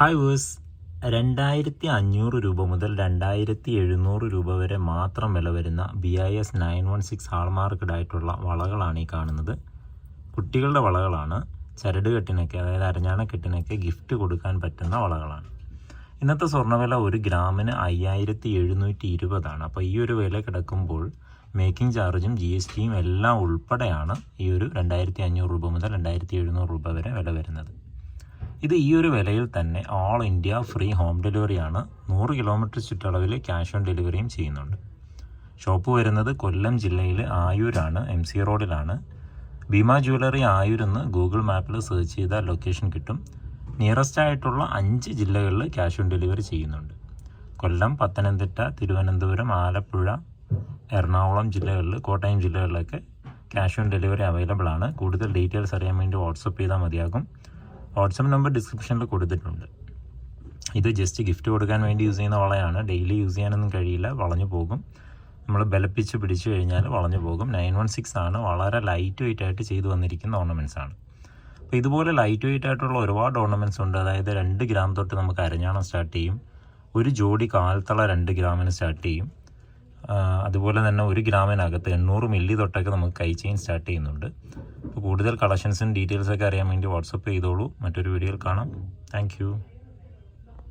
Hi verse രണ്ടായിരത്തി അഞ്ഞൂറ് രൂപ മുതൽ രണ്ടായിരത്തി എഴുന്നൂറ് രൂപ വരെ മാത്രം വില വരുന്ന B I S nine one six hallmarked ആയിട്ടുള്ള വളകളാണ് ഈ കാണുന്നത്. കുട്ടികളുടെ വളകളാണ്. ചരട് കെട്ടിനൊക്കെ അതായത് അരഞ്ഞാണ കെട്ടിനൊക്കെ ഗിഫ്റ്റ് കൊടുക്കാൻ പറ്റുന്ന വളകളാണ്. ഇന്നത്തെ സ്വർണവില ഒരു ഗ്രാമിന് അയ്യായിരത്തി എഴുന്നൂറ്റി ഇരുപതാണ് അപ്പോൾ ഈ ഒരു വില കിടക്കുമ്പോൾ മേക്കിംഗ് ചാർജും ജി എസ് ടിയും എല്ലാം ഉൾപ്പെടെയാണ് ഈ ഒരു രണ്ടായിരത്തി അഞ്ഞൂറ് രൂപ മുതൽ രണ്ടായിരത്തി എഴുന്നൂറ് രൂപ വരെ വില വരുന്നത്. ഇത് ഈ ഒരു വിലയിൽ തന്നെ ഓൾ ഇന്ത്യ ഫ്രീ ഹോം ഡെലിവറിയാണ് നൂറ് കിലോമീറ്റർ ചുറ്റളവിൽ ക്യാഷ് ഓൺ ഡെലിവറിയും ചെയ്യുന്നുണ്ട്. ഷോപ്പ് വരുന്നത് കൊല്ലം ജില്ലയിലെ ആയൂരാണ് എം സി റോഡിലാണ്. ഭീമ ജ്വല്ലറി ആയൂരെന്ന് ഗൂഗിൾ മാപ്പിൽ സെർച്ച് ചെയ്താൽ ലൊക്കേഷൻ കിട്ടും. നിയറസ്റ്റ് ആയിട്ടുള്ള അഞ്ച് ജില്ലകളിൽ ക്യാഷ് ഓൺ ഡെലിവറി ചെയ്യുന്നുണ്ട്. കൊല്ലം പത്തനംതിട്ട തിരുവനന്തപുരം ആലപ്പുഴ എറണാകുളം ജില്ലകളിൽ കോട്ടയം ജില്ലകളിലൊക്കെ ക്യാഷ് ഓൺ ഡെലിവറി അവൈലബിൾ ആണ്. കൂടുതൽ ഡീറ്റെയിൽസ് അറിയാൻ വേണ്ടി വാട്സപ്പ് ചെയ്താൽ മതിയാകും. വാട്സപ്പ് നമ്പർ ഡിസ്ക്രിപ്ഷനിൽ കൊടുത്തിട്ടുണ്ട്. ഇത് ജസ്റ്റ് ഗിഫ്റ്റ് കൊടുക്കാൻ വേണ്ടി യൂസ് ചെയ്യുന്ന വളയാണ്. ഡെയിലി യൂസ് ചെയ്യാനൊന്നും കഴിയില്ല. വളഞ്ഞു പോകും. നമ്മൾ ബലപ്പിച്ച് പിടിച്ചു കഴിഞ്ഞാൽ വളഞ്ഞു പോകും. നയൻ വൺ സിക്സ് ആണ്. വളരെ ലൈറ്റ് വെയിറ്റ് ആയിട്ട് ചെയ്തു വന്നിരിക്കുന്ന ഓർണമെന്റ്സ് ആണ്. അപ്പോൾ ഇതുപോലെ ലൈറ്റ് വെയിറ്റ് ആയിട്ടുള്ള ഒരുപാട് ഓർണമെന്റ്സ് ഉണ്ട്. അതായത് രണ്ട് ഗ്രാം തൊട്ട് നമുക്ക് അരഞ്ഞാണം സ്റ്റാർട്ട് ചെയ്യും. ഒരു ജോഡി കാൽത്തള രണ്ട് ഗ്രാമിന് സ്റ്റാർട്ട് ചെയ്യും. അതുപോലെ തന്നെ ഒരു ഗ്രാമിനകത്ത് എണ്ണൂറ് മില്ലി തൊട്ടൊക്കെ നമുക്ക് കൈ ചെയിൻ സ്റ്റാർട്ട് ചെയ്യുന്നുണ്ട്. അപ്പോൾ കൂടുതൽ കളക്ഷൻസും ഡീറ്റെയിൽസൊക്കെ അറിയാൻ വേണ്ടി വാട്സപ്പ് ചെയ്തോളൂ. മറ്റൊരു വീഡിയോയിൽ കാണാം. താങ്ക്